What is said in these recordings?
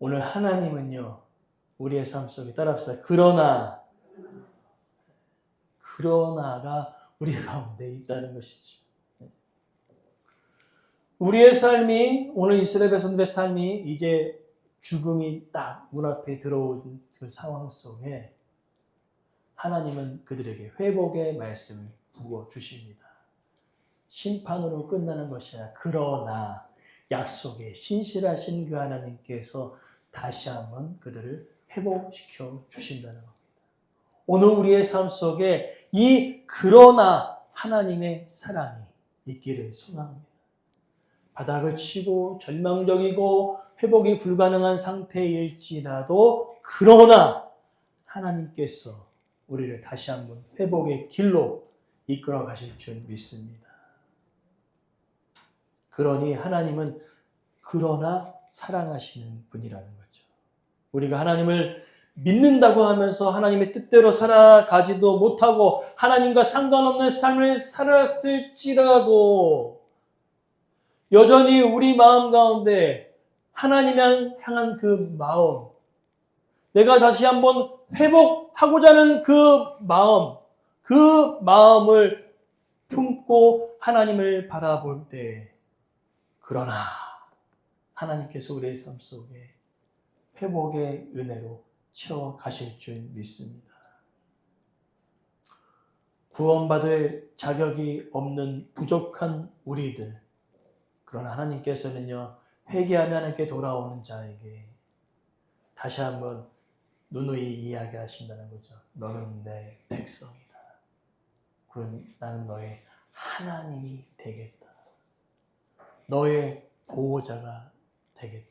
오늘 하나님은요, 우리의 삶 속에 따라합시다. 그러나, 그러나가 우리 가운데 있다는 것이죠. 우리의 삶이, 오늘 이스라엘 백성들의 삶이 이제 죽음이 딱 문 앞에 들어온 그 상황 속에 하나님은 그들에게 회복의 말씀을 부어 주십니다. 심판으로 끝나는 것이 아니라 그러나 약속에 신실하신 그 하나님께서 다시 한번 그들을 회복시켜 주신다는 겁니다. 오늘 우리의 삶 속에 이 그러나 하나님의 사랑이 있기를 소망합니다. 바닥을 치고 절망적이고 회복이 불가능한 상태일지라도 그러나 하나님께서 우리를 다시 한번 회복의 길로 이끌어 가실 줄 믿습니다. 그러니 하나님은 그러나 사랑하시는 분이라는 거죠. 우리가 하나님을 믿는다고 하면서 하나님의 뜻대로 살아가지도 못하고 하나님과 상관없는 삶을 살았을지라도 여전히 우리 마음 가운데 하나님을 향한 그 마음, 내가 다시 한번 회복하고자 하는 그 마음, 그 마음을 품고 하나님을 바라볼 때, 그러나 하나님께서 우리의 삶 속에 회복의 은혜로 채워 가실 줄 믿습니다. 구원받을 자격이 없는 부족한 우리들, 그러나 하나님께서는요, 회개하며 하나님께 돌아오는 자에게 다시 한번 누누이 이야기하신다는 거죠. 너는 내 백성이다. 그럼 나는 너의 하나님이 되겠다. 너의 보호자가 되겠다.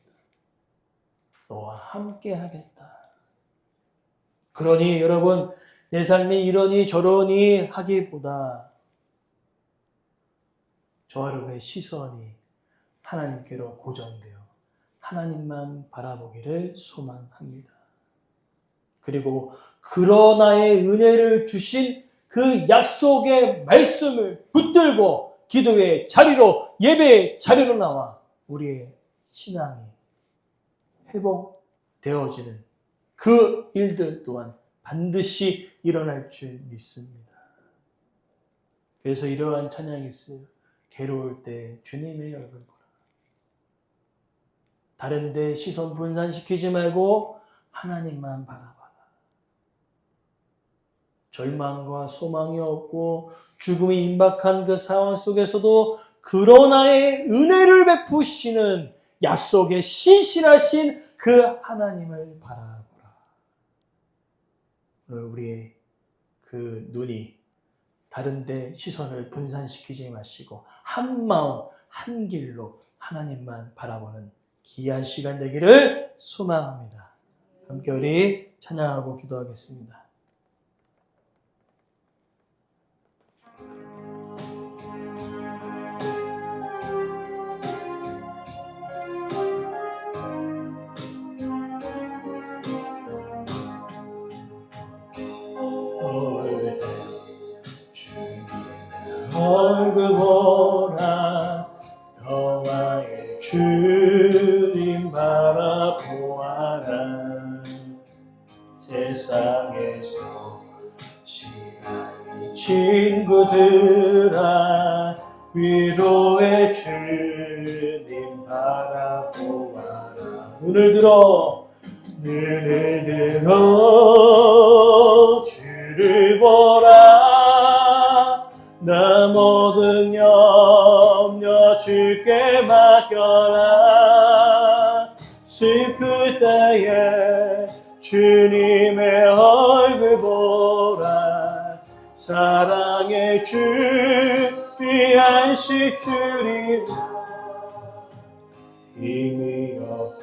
너와 함께 하겠다. 그러니 여러분, 내 삶이 이러니 저러니 하기보다 저와 여러분의 시선이 하나님께로 고정되어 하나님만 바라보기를 소망합니다. 그리고 그러나의 은혜를 주신 그 약속의 말씀을 붙들고 기도의 자리로 예배의 자리로 나와 우리의 신앙이 회복되어지는 그 일들 또한 반드시 일어날 줄 믿습니다. 그래서 이러한 찬양이 있어요. 괴로울 때 주님의 얼굴 보라. 다른 데 시선 분산시키지 말고 하나님만 바라봐라. 절망과 소망이 없고 죽음이 임박한 그 상황 속에서도 그러나의 은혜를 베푸시는 약속에 신실하신 그 하나님을 바라보라. 오늘 우리의 그 눈이 다른데 시선을 분산시키지 마시고 한 마음 한 길로 하나님만 바라보는 귀한 시간 되기를 소망합니다. 함께 우리 찬양하고 기도하겠습니다. 보라 평화의 주님 바라보아라 세상에서 시간이 친구들아 위로의 주님 바라보아라. 눈을 들어 눈을 들어 주를 보라 나 모든 염려 주께 맡겨라. 슬플 때에 주님의 얼굴 보라. 사랑의 주 귀한 식주님 힘이 없고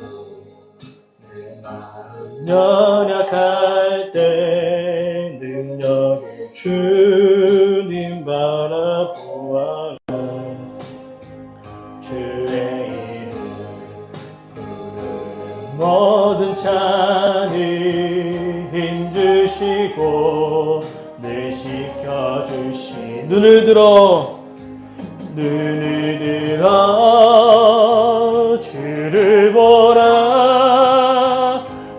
내 마음 연약할 모든 찬이 힘주시고 늘 지켜주신 눈을 들어 눈을 들어 주를 보라.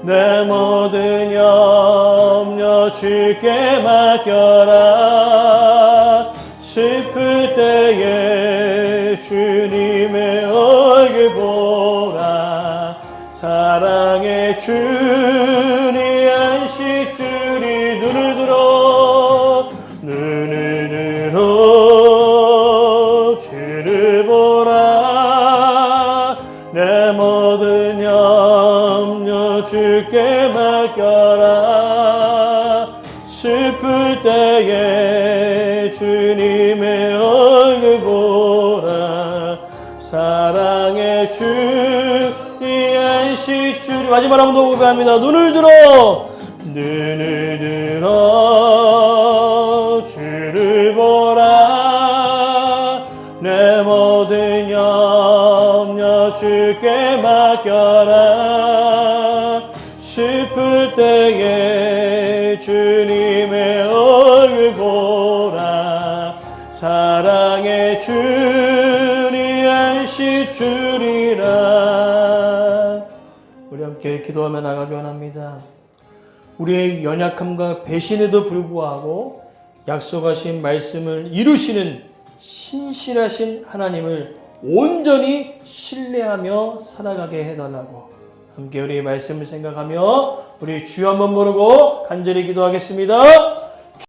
내 모든 염려 주께 맡겨라. 슬플 때에 주님의 얼굴 보 사랑의 주니 안식 주리 눈을 들어 눈을 들어 주를 보라. 내 모든 염려 주께 맡겨라. 슬플 때에 주님의 얼굴 보라. 사랑의 주 니 안식 주리 마지막 한번 더 고백합니다. 눈을 들어. 눈을 들어. 주를 보라. 내 모든 염려 주께 맡겨라. 슬플 때에 주님의 얼굴 보라. 사랑의 주니 안식 주리라 함께 기도하며 나가기 원합니다 우리의 연약함과 배신에도 불구하고 약속하신 말씀을 이루시는 신실하신 하나님을 온전히 신뢰하며 살아가게 해달라고 함께 우리의 말씀을 생각하며 우리 주여 한번 모르고 간절히 기도하겠습니다.